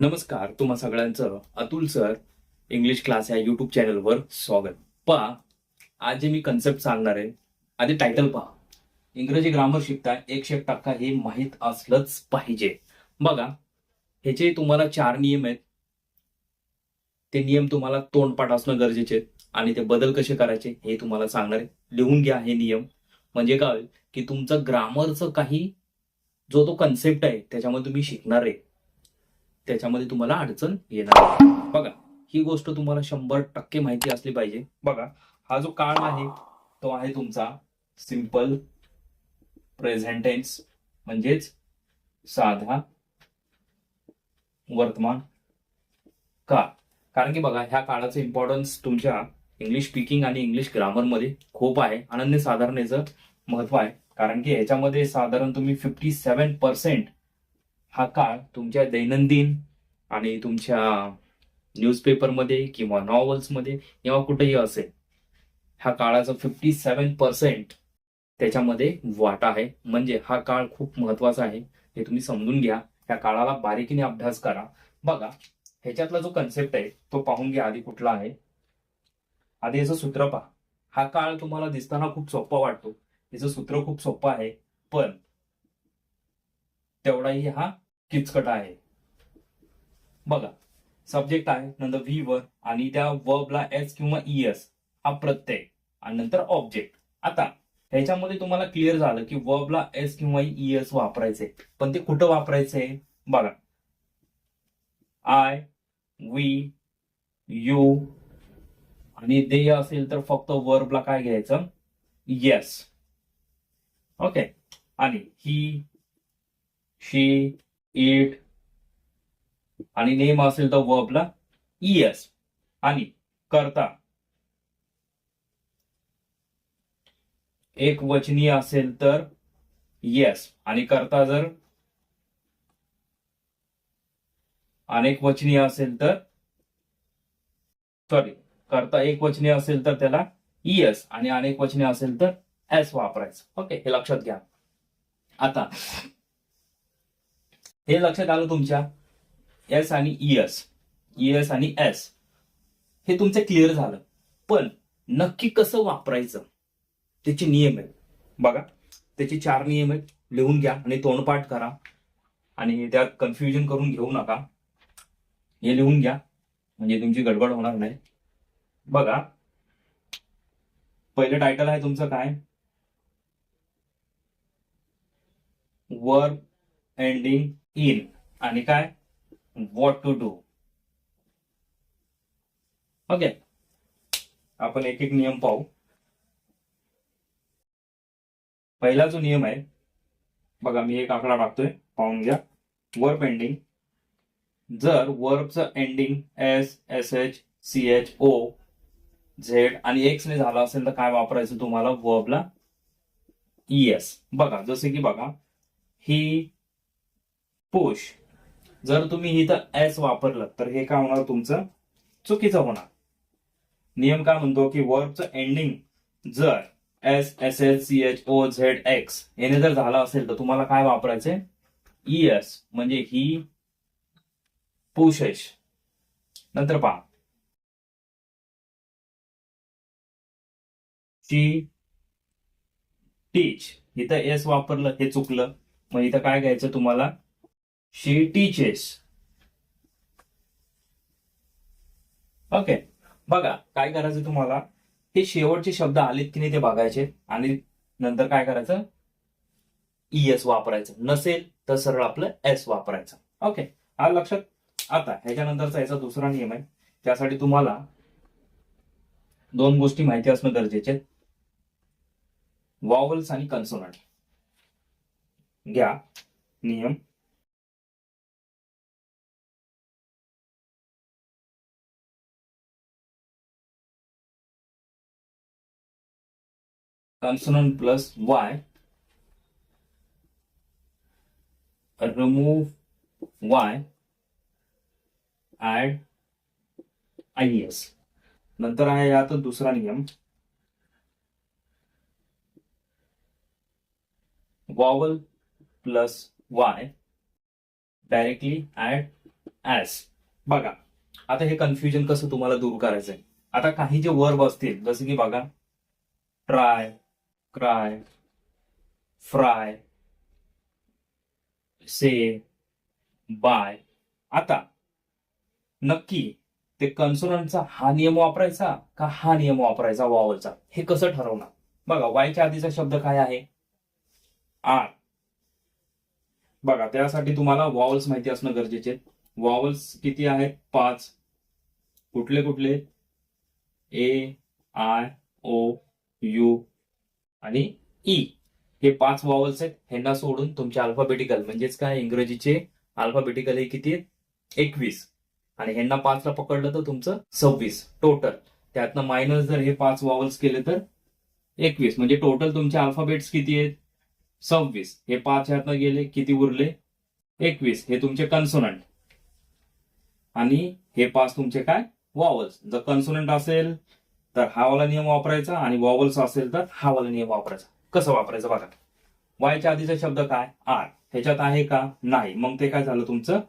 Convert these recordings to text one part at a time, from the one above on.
नमस्कार तुम्हा सगळ्यांचं अतुल सर इंग्लिश क्लास या युट्यूब चॅनलवर स्वागत. पहा आज जे मी कन्सेप्ट सांगणार आहे आधी टायटल पहा. इंग्रजी ग्रामर शिकता एकशे टक्का हे माहीत असलंच पाहिजे. बघा ह्याचे तुम्हाला चार नियम आहेत ते नियम तुम्हाला तोंडपाठ असणं गरजेचे आहेत. आणि ते बदल कसे करायचे हे तुम्हाला सांगणार आहे. लिहून घ्या हे नियम. म्हणजे काय होईल की तुमचं ग्रामरचं काही जो तो कन्सेप्ट आहे त्याच्यामध्ये तुम्ही शिकणार आहे. त्याच्यामध्ये तुम्हाला अडचण येणार बघा ही गोष्ट तुम्हाला शंभर टक्के माहिती असली पाहिजे. बघा हा जो काळ आहे तो आहे तुमचा सिंपल प्रेझेंटेन्स म्हणजेच साधा वर्तमान काळ. कारण की बघा ह्या काळाचं इम्पॉर्टन्स तुमच्या इंग्लिश स्पीकिंग आणि इंग्लिश ग्रामरमध्ये खूप आहे. अनन्य साधारणेचं महत्त्व आहे. कारण की ह्याच्यामध्ये साधारण तुम्ही फिफ्टी सेवन पर्सेंट हा काळ तुमच्या दैनंदिन आणि तुमच्या न्यूजपेपरमध्ये किंवा नॉव्हल्समध्ये किंवा कुठेही असेल ह्या काळाचा फिफ्टी सेवन पर्सेंट त्याच्यामध्ये वाटा आहे. म्हणजे हा काळ खूप महत्त्वाचा आहे. हे तुम्ही समजून घ्या. ह्या काळाला बारीकीने अभ्यास करा. बघा ह्याच्यातला जो कन्सेप्ट आहे तो पाहून घ्या आधी कुठला आहे. आधी याचं सूत्र पहा. हा काळ तुम्हाला दिसताना खूप सोपा वाटतो. याचं सूत्र खूप सोपं आहे. पण तेवढाही हा किचकट आहे. बघा सब्जेक्ट आहे नंतर व्ही वर आणि त्या वर्बला एस किंवा ई एस हा प्रत्यय आणि नंतर ऑब्जेक्ट आता ह्याच्यामध्ये तुम्हाला क्लिअर झालं की वर्बला एस किंवा ई एस वापरायचे. पण ते कुठं वापरायचे? बघा. आय वी यू आणि दे असेल तर फक्त वर्बला काय घ्यायचं? येस ओके आणि ही शी इट आणि नेम असेल तर वर्बला इएस आणि करता. एक वचनी असेल तर येस आणि करता जर अनेक वचनी असेल तर सॉरी करता एक वचनी असेल तर त्याला ईएस आणि अनेक वचनी असेल तर एस वापरायचं. ओके हे लक्षात घ्या. आता हे लक्षात आलं तुमच्या? एस आणि ईएस ईएस आणि एस हे तुमचं क्लिअर झालं. पण नक्की कसं वापरायचं? त्याचे नियम आहेत. बघा त्याचे चार नियम आहेत. लिहून घ्या आणि तोंडपाठ करा. आणि त्यात कन्फ्युजन करून घेऊ नका. हे लिहून घ्या. म्हणजे तुमची गडबड होणार नाही. बघा पहिलं टायटल आहे तुमचं काय? वर्क एंडिंग इन आणि काय? वॉट टू डू ओके आपण एक एक नियम पाहू. पहिला जो नियम आहे बघा मी एक आकडा टाकतोय पाहून घ्या. वर्ब एंडिंग जर वर्बचं ending S S H C H O Z आणि एक्स ने झाला असेल तर काय वापरायचं तुम्हाला? वर्बला ई एस बघा जसे की बघा ही पुश जर तुम्ही इथं एस वापरलं तर हे काय होणार तुमचं? चुकीचं होणार. नियम काय म्हणतो की वर्बचं एंडिंग जर S S S C H O Z X याने जर झाला असेल तर तुम्हाला काय वापरायचे ई एस म्हणजे ही पुशेश नंतर पहा. टी टीच इथं एस वापरलं हे चुकलं. मग इथं काय घ्यायचं तुम्हाला? She teaches. ओके बघा काय करायचं तुम्हाला? हे शेवटचे शब्द आलेत की नाही ते बघायचे आणि नंतर काय करायचं? ई एस वापरायचं. नसेल तर सरळ आपलं एस वापरायचं. ओके हा लक्षात? आता ह्याच्यानंतरचा याचा दुसरा नियम आहे. त्यासाठी तुम्हाला दोन गोष्टी माहिती असणं गरजेचे आहेत. वॉवल्स आणि कन्सोनंट घ्या. नियम. Consonant plus y remove y add is नंतर आहे यात दुसरा नियम. Vowel plus Y directly add S बघा आता हे कन्फ्युजन कसं तुम्हाला दूर करायचंय? आता काही जे वर्ब असतील जसं की बघा try cry fry say buy आता नक्की ते कन्सोनंटचा हा नियम वापरायचा का हा नियम वापरायचा वावलचा हे कसं ठरवणार? बघा वायच्या आधीचा शब्द काय आहे? आर बघा त्यासाठी तुम्हाला वॉवल्स माहिती असणं गरजेचे वॉवल्स किती आहेत? पाच. कुठले कुठले? ए आय ओ यू आणि ई हे पाच वॉवल्स आहेत. ह्यांना सोडून तुमचे अल्फाबेटिकल म्हणजेच काय? इंग्रजीचे अल्फाबेटिकल हे किती आहेत? एकवीस. आणि ह्यांना पाचला पकडलं तर तुमचं सव्वीस. टोटल त्यातनं मायनस जर हे पाच वॉवल्स केले तर एकवीस. म्हणजे टोटल तुमचे अल्फाबेट्स किती आहेत? सव्वीस. हे पाच ह्यातनं गेले किती उरले? एकवीस. हे तुमचे कन्सोनंट आणि हे पाच तुमचे काय? वॉवल्स जर कन्सोनंट असेल तर हा वाला नियम वापरायचा आणि वॉवल्स असेल तर हा वाला नियम वापरायचा. कसं वापरायचं बघा. वायच्या आधीचा शब्द काय? आर ह्याच्यात आहे का? नाही. मग ते काय झालं तुमचं?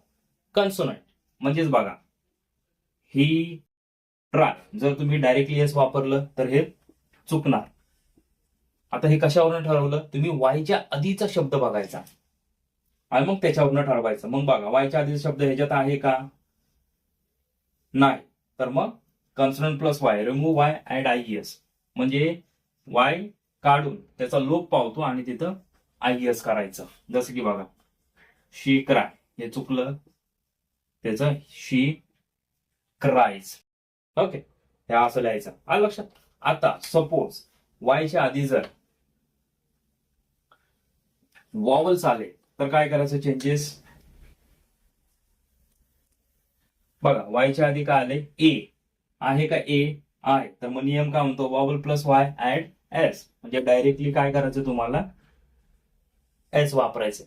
कन्सोनंट म्हणजेच बघा. ही ट्राय जर तुम्ही डायरेक्टली एस वापरलं तर हे चुकणार. आता हे कशावरून ठरवलं? तुम्ही वायच्या आधीचा शब्द बघायचा. आणि मग त्याच्यावरनं ठरवायचं. मग बघा वायच्या आधीचा शब्द ह्याच्यात आहे का? नाही. तर मग consonant plus Y remove Y and I S म्हणजे वाय काढून त्याचा लोप पावतो आणि तिथं आय एस करायचं. जसं की बघा शी क्राय हे चुकलं त्याचं शी क्रायच ओके हे असं लिहायचं. आलं लक्षात. आता सपोज वायच्या आधी जर वॉवल्स आले तर काय करायचं चेंजेस बघा वायच्या आधी काय आले? ए आहे का ए आय तर मग नियम काय म्हणतो? Vowel plus Y add S म्हणजे डायरेक्टली काय करायचं तुम्हाला? एस वापरायचं.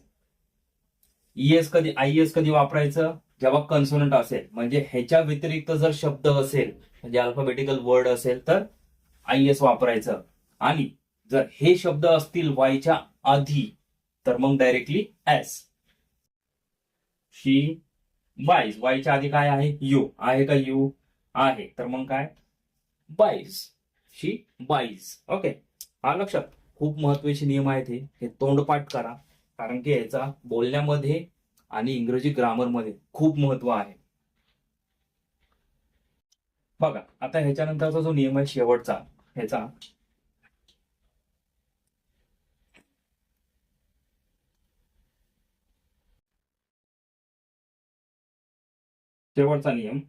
ईएस कधी आय एस कधी वापरायचं? जेव्हा कन्सोनंट असेल. म्हणजे ह्याच्या व्यतिरिक्त जर शब्द असेल म्हणजे अल्फाबेटिकल वर्ड असेल तर आय एस वापरायचं. आणि जर हे शब्द असतील वायच्या आधी तर मग डायरेक्टली एस शी वाय वायच्या आधी काय आहे? यू आहे का यू आहे. तर मग काय? Boys she? Boys okay. हा लक्षात. खूप महत्त्वाचे नियम आहेत हे. तोंडपाठ करा. कारण की याचा बोलण्यामध्ये आणि इंग्रजी ग्रामरमध्ये खूप महत्त्व आहे. बघा आता ह्याच्यानंतरचा जो नियम आहे शेवटचा ह्याचा. शेवटचा नियम.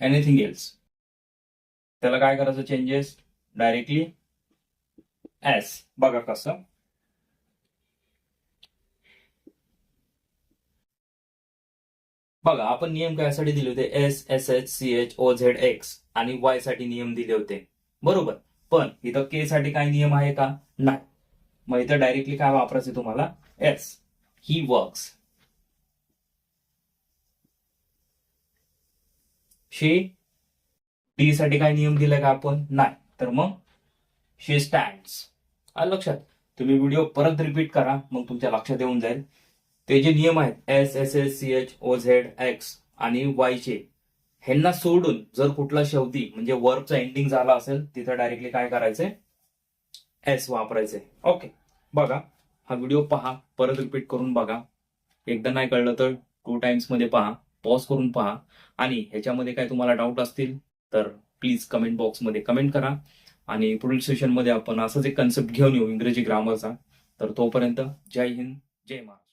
एनिथिंग एल्स त्याला काय करायचं चेंजेस डायरेक्टली एस बघा कसं. बघा आपण नियम कशासाठी दिले होते? S S H C H O Z X आणि वायसाठी नियम दिले होते. बरोबर. पण इथं के साठी काय नियम आहे का? नाही. मग इथं डायरेक्टली काय वापरायचं तुम्हाला? S he works she D साठी काय नियम दिलाय का आपण? नाही. तर मग शी स्टँड आलं लक्षात? तुम्ही व्हिडिओ परत रिपीट करा मग तुमच्या लक्षात येऊन जाईल. ते जे नियम आहेत S S S C H O Z X आणि वाय चे ह्यांना सोडून जर कुठला शेवटी म्हणजे वर्कचा एंडिंग झाला असेल तिथं डायरेक्टली काय करायचंय? एस वापरायचे ओके बघा. हा व्हिडिओ पहा. परत रिपीट करून बघा. एकदा नाही कळलं तर टू टाइम्समध्ये पहा. पॉज करून पहा. आणि ह्याच्यामध्ये काय तुम्हाला डाऊट असतील तर प्लीज कमेंट बॉक्समध्ये कमेंट करा. आणि पुढील सेशनमध्ये आपण असंच एक कन्सेप्ट घेऊन येऊ इंग्रजी ग्रामरचा तर तोपर्यंत जय हिंद जय महाराष्ट्र.